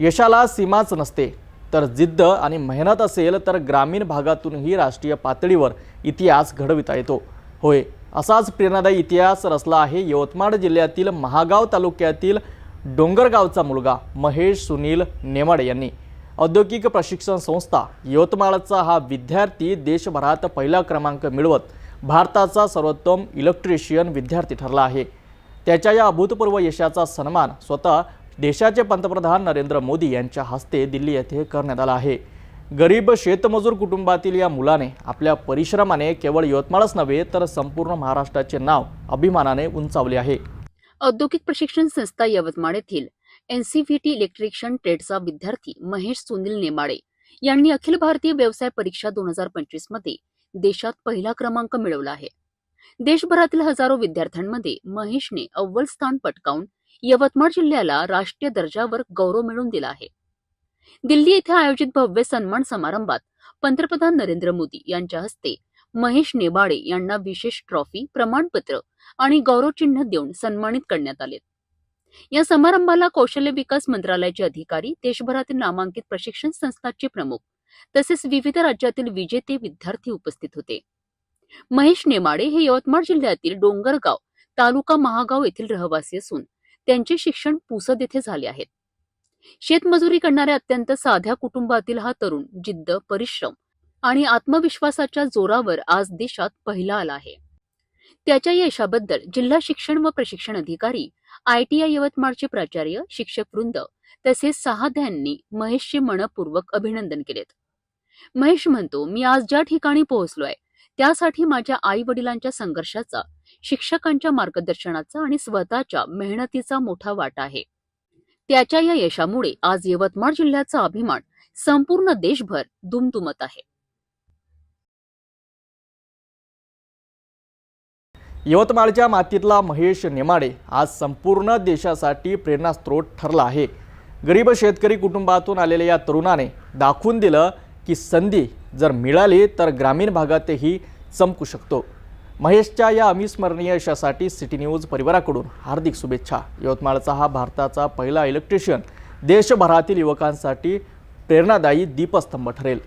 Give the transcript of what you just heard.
यशाला सीमाच नसते. तर जिद्द आणि मेहनत असेल तर ग्रामीण भागातूनही राष्ट्रीय पातळीवर इतिहास घडविता येतो. होय असाच प्रेरणादायी इतिहास रचला आहे यवतमाळ जिल्ह्यातील महागाव तालुक्यातील डोंगरगावचा मुलगा महेश सुनील नेमाडे यांनी. औद्योगिक प्रशिक्षण संस्था यवतमाळचा हा विद्यार्थी देशभरात पहिला क्रमांक मिळवत भारताचा सर्वोत्तम इलेक्ट्रिशियन विद्यार्थी ठरला आहे. त्याच्या या अभूतपूर्व यशाचा सन्मान स्वतः देशाचे पंतप्रधान नरेंद्र मोदी यांच्या हस्ते दिल्ली येथे करण्यात आला आहे. गरीब शेतमजूर कुटुंबातील या मुलाने आपल्या परिश्रमाने केवळ यवतमाळच नव्हे तर संपूर्ण महाराष्ट्राचे नाव अभिमानाने उंचावले आहे. औद्योगिक प्रशिक्षण संस्था यवतमाळ येथील एनसीव्हीटी इलेक्ट्रिशियन ट्रेडचा विद्यार्थी महेश सुनील नेमाडे यांनी अखिल भारतीय व्यवसाय परीक्षा दोन हजार पंचवीसमध्ये देशात पहिला क्रमांक मिळवला आहे. देशभरातील हजारो विद्यार्थ्यांमध्ये महेशने अव्वल स्थान पटकावून यवतमाळ जिल्ह्याला राष्ट्रीय दर्जावर गौरव मिळवून दिला आहे. दिल्ली येथे आयोजित भव्य सन्मान समारंभात पंतप्रधान नरेंद्र मोदी यांच्या हस्ते महेश नेबाडे यांना विशेष ट्रॉफी प्रमाणपत्र आणि गौरवचिन्ह देऊन सन्मानित करण्यात आले. या समारंभाला कौशल्य विकास मंत्रालयाचे अधिकारी देशभरातील नामांकित प्रशिक्षण संस्थांचे प्रमुख तसेच विविध राज्यातील विजेते विद्यार्थी उपस्थित होते. महेश नेमाडे हे यवतमाळ जिल्ह्यातील डोंगरगाव तालुका महागाव येथील रहिवासी असून त्यांचे शिक्षण पुसद येथे झाले आहेत. शेतमजुरी करणाऱ्या अत्यंत साध्या कुटुंबातील हा तरुण जिद्द परिश्रम आणि आत्मविश्वासाच्या जोरावर आज देशात पहिला आला आहे. त्याच्या यशाबद्दल जिल्हा शिक्षण व प्रशिक्षण अधिकारी आयटीआय यवतमाळचे प्राचार्य शिक्षक वृंद तसेच सहाध्यांनी महेशचे मनपूर्वक अभिनंदन केलेत. महेश म्हणतो मी आज ज्या ठिकाणी पोहोचलोय त्यासाठी माझ्या आई वडिलांच्या संघर्षाचा शिक्षकांच्या मार्गदर्शनाचा आणि स्वतःच्या मेहनतीचा मोठा वाटा आहे. त्याच्या या यशामुळे आज यवतमाळ जिल्ह्याचा अभिमान संपूर्ण देशभर दुमदुमत आहे. यवतमाळच्या मातीतला महेश नेमाडे आज संपूर्ण देशासाठी प्रेरणास्त्रोत ठरला आहे. गरीब शेतकरी कुटुंबातून आलेल्या या तरुणाने दाखवून दिलं की संधी जर मिळाली तर ग्रामीण भागातही चमकू शकतो. महेशच्या या अविस्मरणीय यशासाठी सिटी न्यूज परिवाराकडून हार्दिक शुभेच्छा. यवतमाळचा हा भारताचा पहिला इलेक्ट्रिशियन. देशभरातील युवकांसाठी प्रेरणादायी दीपस्तंभ ठरेल.